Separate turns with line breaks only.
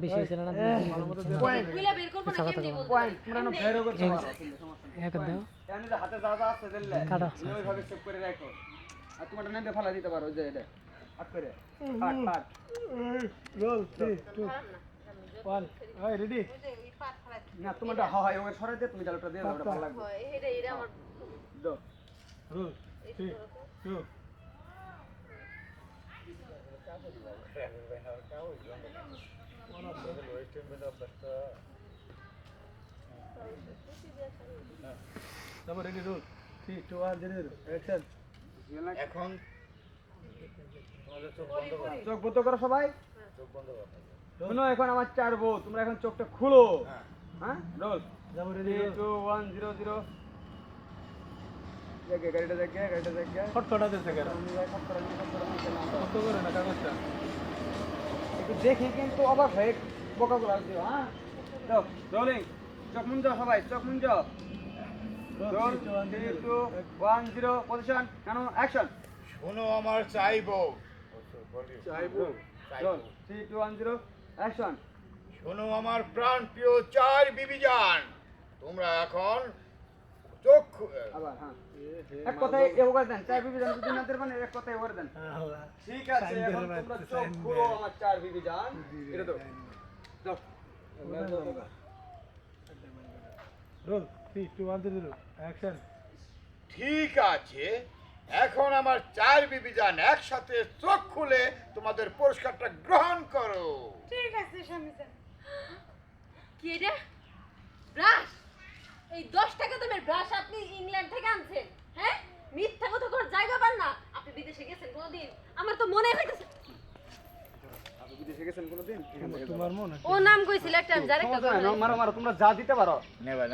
বেশি হয়েছে না
তোমারটা হয় ওই সরাই দিয়ে তুমি ডালটা দিয়ে ওটা ভালো লাগবে
হয়
দাও
রোল থ্রি টু তারপর ready roll three two one জেনে
এখন
চোখ বন্ধ করো সবাই। শোনো এখন আমার চার বউ তোমরা এখন চোখটা খুলো। হ্যাঁ। রোল
যাব ready
two one zero zero দেখে গাড়িটা দেখে গাড়িটা দেখে।
ফটফটা দিতে কেন করে না কাগজটা?
দেখি কিন্তু অবাক হয়ে বোকা গুলা দিও হ্যাঁ? দাও রোলিং চোখ মুঞ্জ সবাই চোখ মুঞ্জ roll three two one zero position কেন? অ্যাকশন
শোনো আমার চাইব।
চাইব? Roll three two one zero action
শোনো আমার প্রাণ প্রিয় চার বিবিজান। তোমরা এখন
আবার হ্যাঁ। এক কথায় এ করে দেন চার বিবি জান যদি না মানে এক কথায় করে দেন। ঠিক আছে এখন তোমরা চোখ খুলো আমার চার বিবি জান এটা দাও। দাও।
Roll three two one zero action
ঠিক আছে। এখন আমার চার বিবিজান একসাথে চোখ খুলে তোমাদের পুরস্কারটা গ্রহণ করো।
ঠিক আছে স্বামী স্যার। কি এটা? ব্রাশ! এই দশ টাকা দামের ব্রাশ আপনি ইংল্যান্ড থেকে আনছেন হ্যাঁ? মিথ্যা কথা করার জায়গা পান না। আপনি বিদেশে গেছেন কোনোদিন? আমার তো মনে হইতেছে
আপনি বিদেশে গেছেন কোনোদিন?
তোমার মন
ও নাম কইছিল একটা আমি জানি
মারো মারো তোমরা যা দিতে পারো।
নেবা না